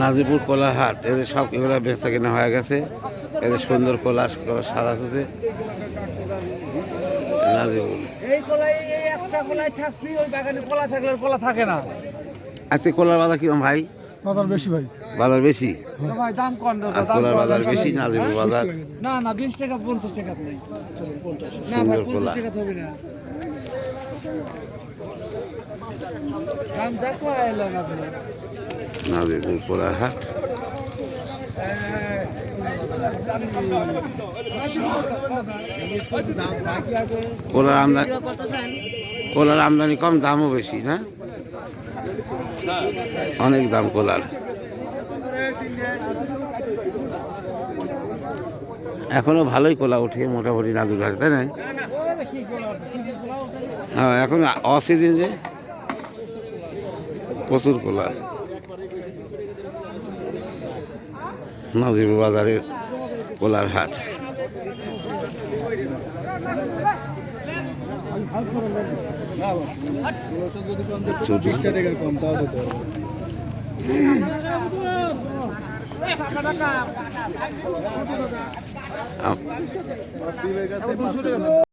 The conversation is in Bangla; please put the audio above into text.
নাজিপুর কলার হাট এদের সব এগুলো বেচা কেনা হয়ে গেছে। এদের সুন্দর কলা কলা সাদা আছে নাজিপুর এই কলাই এই একটা কলাই থাকবি ওই বাগানে কলা থাকলে আর কলা থাকে না। আজকে কলার বাজার কিরম ভাই? বাজার বেশি ভাই। বাজার বেশি? ভাই দাম কম দাও আর দাম কলার বাজার বেশি নাজিপুর বাজার? না না বিশ টাকা পঞ্চাশ টাকা না ভাই পঞ্চাশ টাকা হবে না। দাম যা কয় না তুমি? নাজিপুর কলার হাট কলার আমদানি কলার আমদানি কম দামও বেশি না? অনেক দাম কলার। এখনও ভালোই কলা ওঠে মোটামুটি নাদুর ঘাটে তাই না? হ্যাঁ এখন অসিজন যে। প্রচুর কলা নাজির বাজারের কলার হাট।